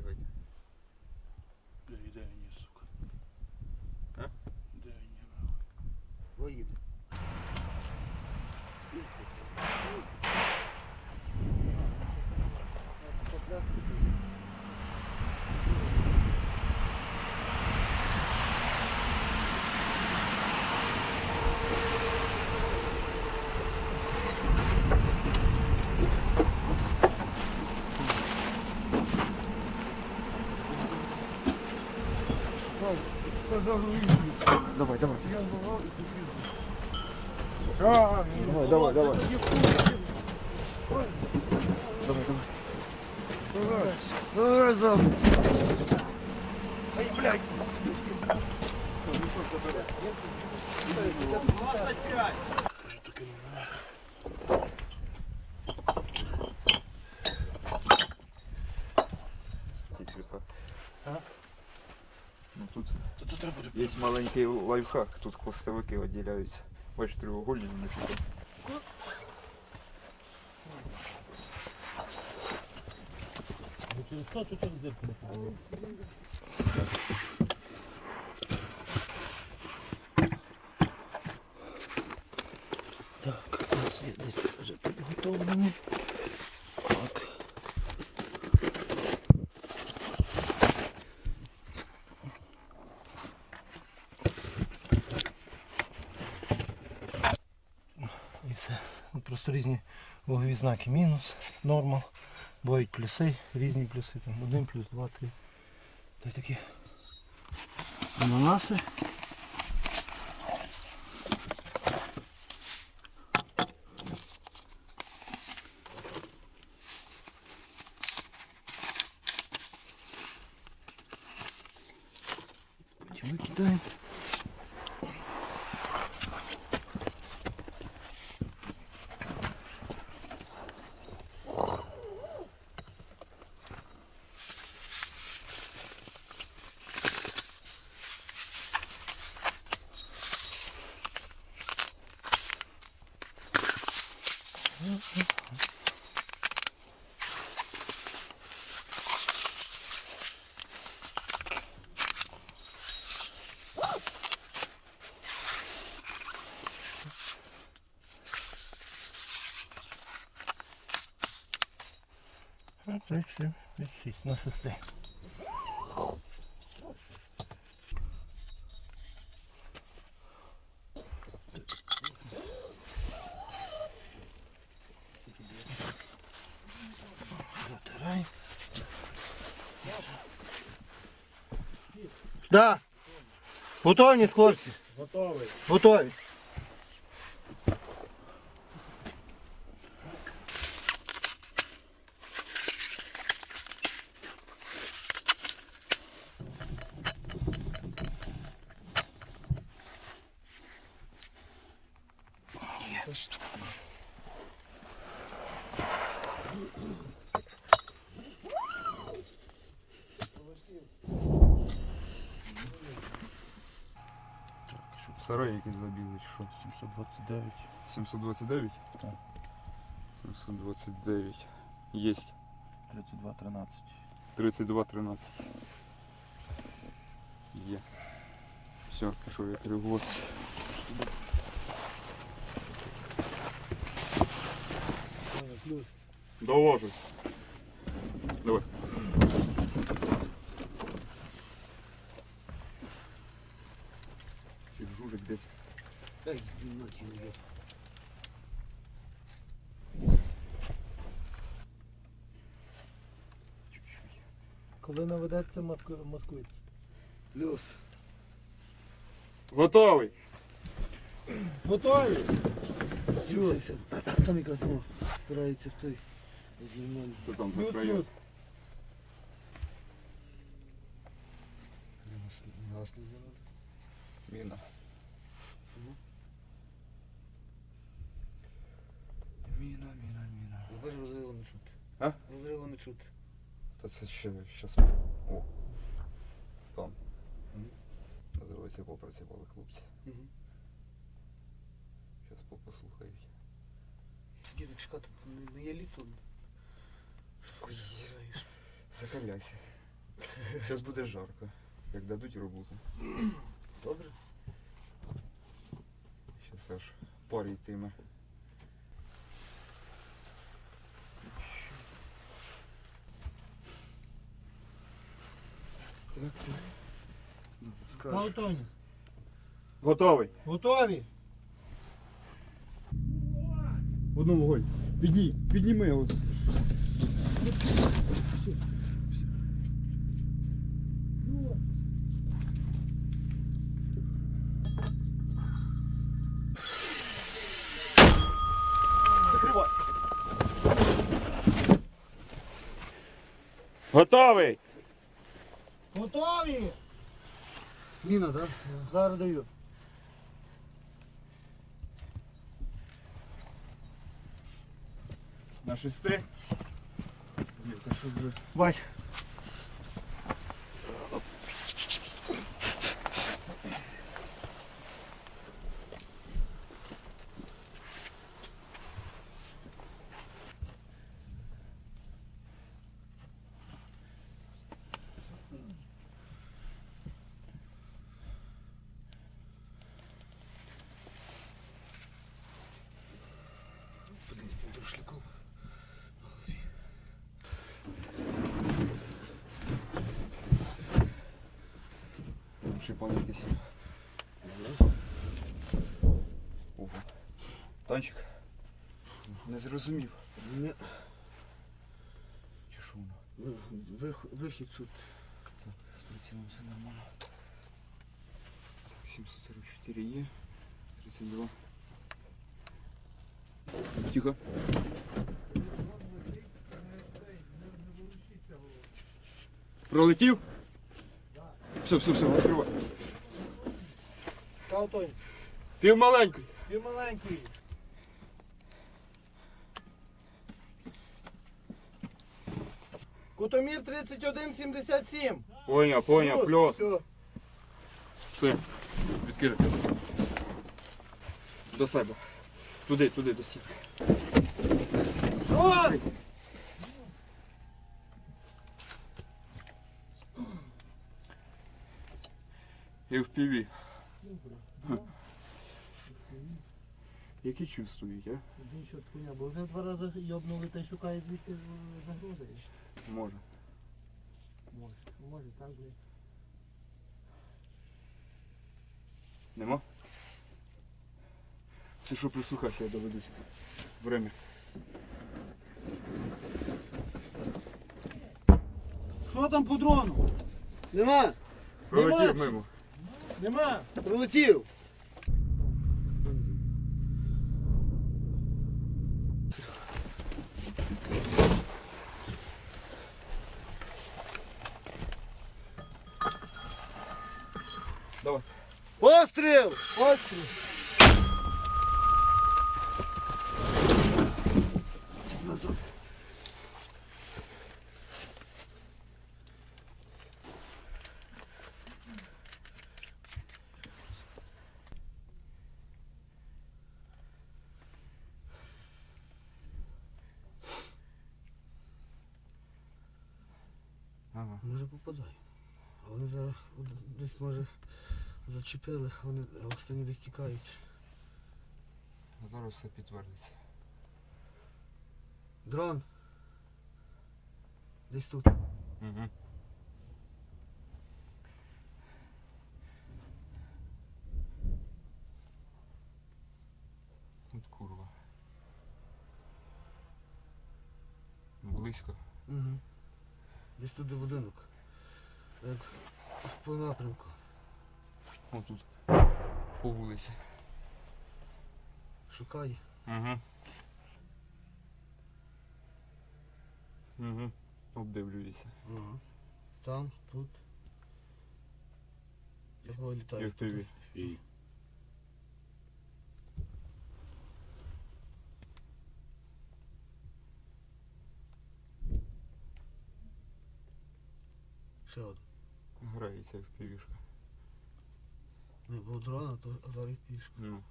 зберігати. Бля, пожарную избу. Давай, давай. Я бывал и купил. А, давай, давай, давай. Давай, давай. Давай, давай. Ай, блядь. 25. Та то треба буде. є маленький лайфхак, тут хвостовики відділяються. Бачиш, треугольні вони тут. Через то, що через дирку не подивив. Так, у нас є десь вже підготовлені. Так. І все. Ну, Просто різні вагові знаки. Мінус, норма. Бувають плюси, різні плюси. Там один плюс, два, три. Та й такі ананаси. Потім викидаємо. Ну, три, чотири, п'ять, шість. На шести. Затирай. Да. Готовність, хлопці. Готовий. Готові. Сарай якийсь забіли, чи що? 729. 729? Так. 729. Єсть. 32, 13. 32 13. Є. Все, пішов я коригуватися. Доложусь. Давай. Чи жужик десь. Ай, нахер, Коли наведеться, маску... маскується. Плюс. Готовий. Готові? Все, все. Там якраз о, впирається в той. Нормально. Хто там Плюс, за плюс. Нас не. Міна. Мгм. Міна, міна, міна. Ну, бачиш, розриву не чути. А? Розриву не чути. Та це ще щас. О. Там. Мгм. Називається попрацювали хлопці. Угу. Зараз попослухають. Сидіти чекати, то не, не є літо. Що збираєш? Закаляйся. Зараз буде жарко, як дадуть роботу. Добре. Зараз аж парі йтиме. Так, так. Готові. Готовий. Готові. Одну вогонь. Підні, підніми його. Готовий. Готові. Міна, так? Зараз даю. На шести. Ні, та що вже? Бач. Блін, з тим друшляком. Шипан якийсь. Ого. Танчик. Не зрозумів. Ні. Чи що воно? Ну, Вихід тут. Так, з прицілом все нормально. Так, 744 є. 32. Тихо. Пролетів? Все, все, все, відкривай. Готові. Пів маленький. Ти маленький. Кутомір 3177. Поняв, поняв, плюс. Все. Все. Відкрити. До себе. Туди, туди, до себе. Ой! І в піві. Які чувствують, а? Він що хуйня, бо вже два рази йобнули та й шукає звідки загрози. Може. Може, може, так блядь. Нема? Все, що прислухався, я доведуся. Время. Що там по дрону? Нема! Пролетів мимо. Нема. Пролетів! Давай. Постріл! Постріл. Ага. Може попадає. А вони зараз десь може зачепили, вони останні десь тікають. Зараз все підтвердиться. Дрон. Десь тут. Угу. От курва. Близько. Угу. Десь туди будинок. Як по напрямку. Отут. По вулиці. Шукає. Угу. Угу. Обдивлююся. Ага. Там, тут. Його І літає. в пиві. І. Ще одна. Грається в пішку. Ну, Не було дрона, то а зараз в. Ну.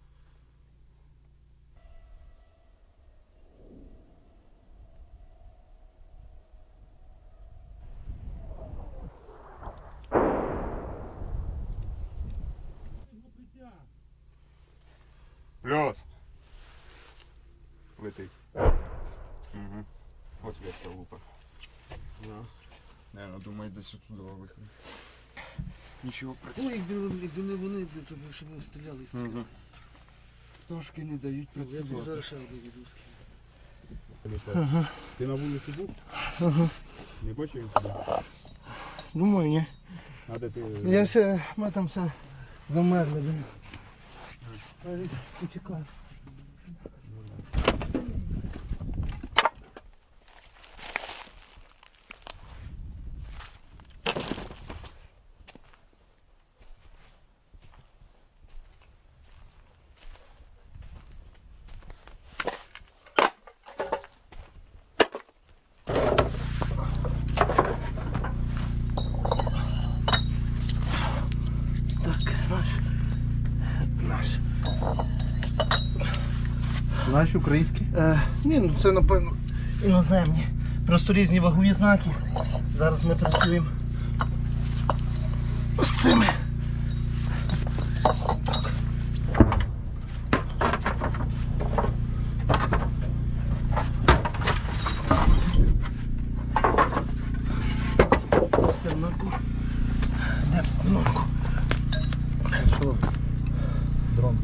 Плюс. Летить. Угу. Ось вірка лупа. Да. Наверно, думаю, десь отуда виходить. Нічого Ну, якби, якби не вони, блін, то б ще ми стріляли. Угу. Трошки не дають Я б зараз працювати. ще один відуски. Ага. Ти на вулиці був? Ага. Не бачив тебе? Думаю, ні. А де ти? Я все, ми там все замерли. блін. Наші українські? Е, ні, ну це напевно іноземні. Просто різні вагові знаки. Зараз ми працюємо з цими. Все в норку. Йдемо в норку. Дрон.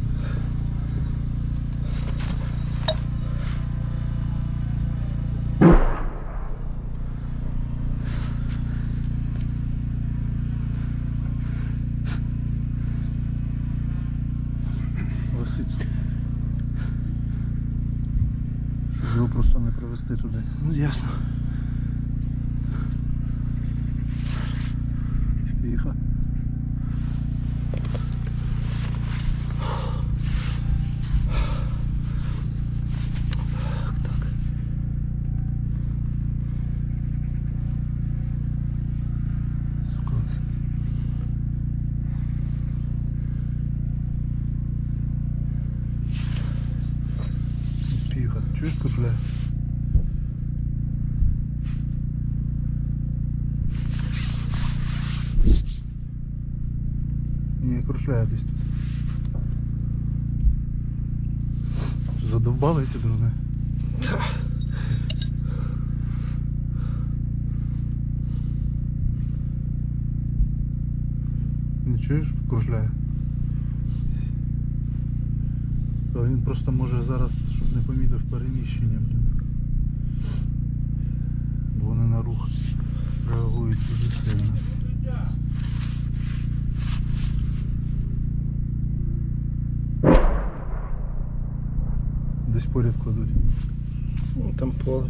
Лисицю. Щоб його просто не привезти туди. Ну, ясно. Тихо. Так. Сука, лисиця. Тихо. Кошля? Ні, крушляє десь тут. Задовбали ці дрони. Не чуєш, кружляє? Та він просто може зараз, щоб не помітив переміщення. Бо вони на рух реагують дуже сильно. Десь поряд кладуть. Там поле.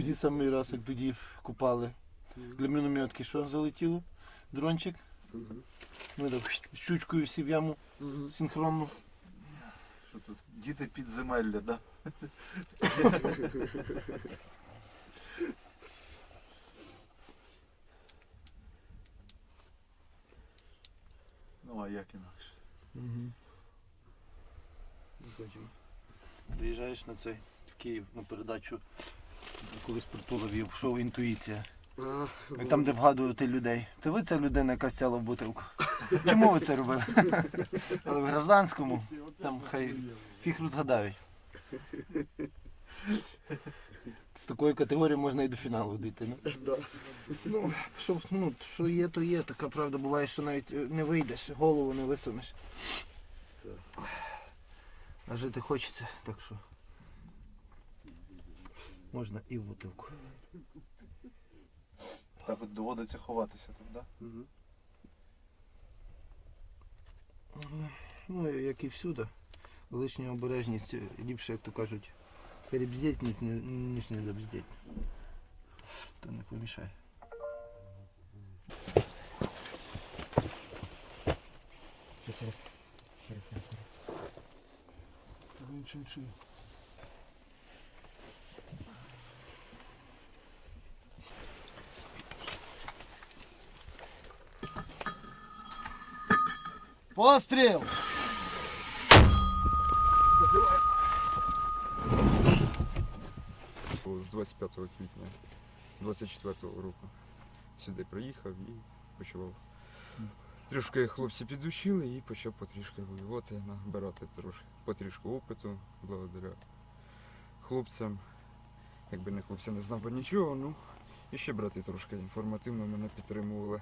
Тоді самий раз, як тоді купали для мінометки, що залетіло? Дрончик. Ми так щучкою всі в яму синхронно. Що тут? Діти підземелля, да? Ну а як інакше? Приїжджаєш на цей в Київ на передачу, колись притула вів, шоу інтуїція. І там, де вгадувати людей. Це ви ця людина, яка сяла в бутилку. Чому ви це робили? Але в гражданському там хай фіг розгадають. З такої категорії можна і до фіналу дійти. Да. ну, що, ну, що є, то є. Така правда буває, що навіть е, не вийдеш, голову не висунеш. А жити хочеться, так що можна і в бутилку. Так от доводиться ховатися тут, так? Угу. Ну, як і всюди. Лишня обережність ліпше, як то кажуть, перебздіть, ніж не добздіть. То не помішає. Чим чим чим. Постріл! З 25 квітня 24 року сюди приїхав і почував. Трішки хлопці підучили і почав потрішки воювати, набирати трошки потрішку опиту благодаря хлопцям. Якби не хлопці не знав би нічого, ну і ще брати трошки інформативно мене підтримували.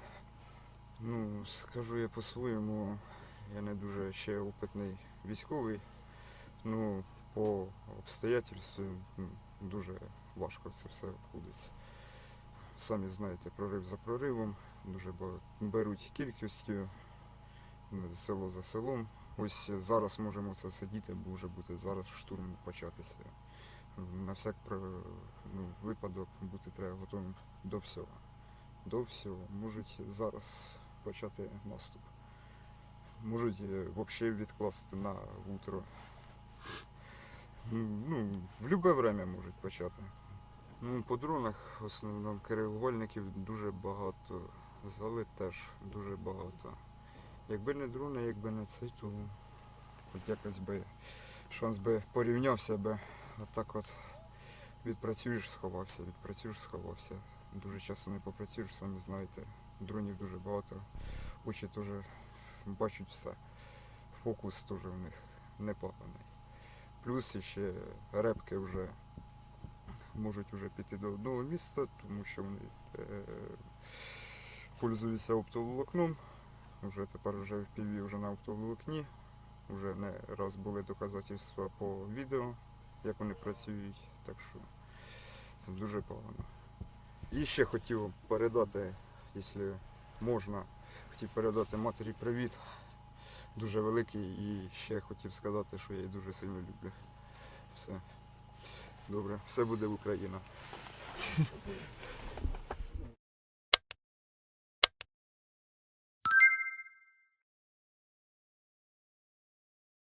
Ну, скажу я по-своєму, я не дуже ще опитний військовий. Ну, по обстоятельству дуже важко це все обходиться. Самі знаєте, прорив за проривом, дуже беруть кількістю, село за селом. Ось зараз можемо це сидіти, бо вже буде зараз штурм початися. На всяк ну, випадок бути треба готовим до всього. До всього. Можуть зараз почати наступ. Можуть взагалі відкласти на утро. Ну, в будь-яке время можуть почати. Ну, по дронах в основному керівувальників дуже багато. Зали теж дуже багато. Якби не дрони, якби не цей, то хоч якось би шанс би порівнявся би. А так от відпрацюєш, сховався, відпрацюєш, сховався. Дуже часто не попрацюєш, самі знаєте. Дронів дуже багато. Очі теж бачать все. Фокус теж у них непоганий. Плюс ще репки вже можуть вже піти до одного місця, тому що вони е, пользуються оптоволокном. Вже тепер вже в піві вже на оптоволокні. Вже не раз були доказательства по відео, як вони працюють, так що це дуже погано. І ще хотів передати, якщо можна, хотів передати матері привіт. Дуже великий і ще хотів сказати, що я її дуже сильно люблю. Все. Добре, все буде в Україна.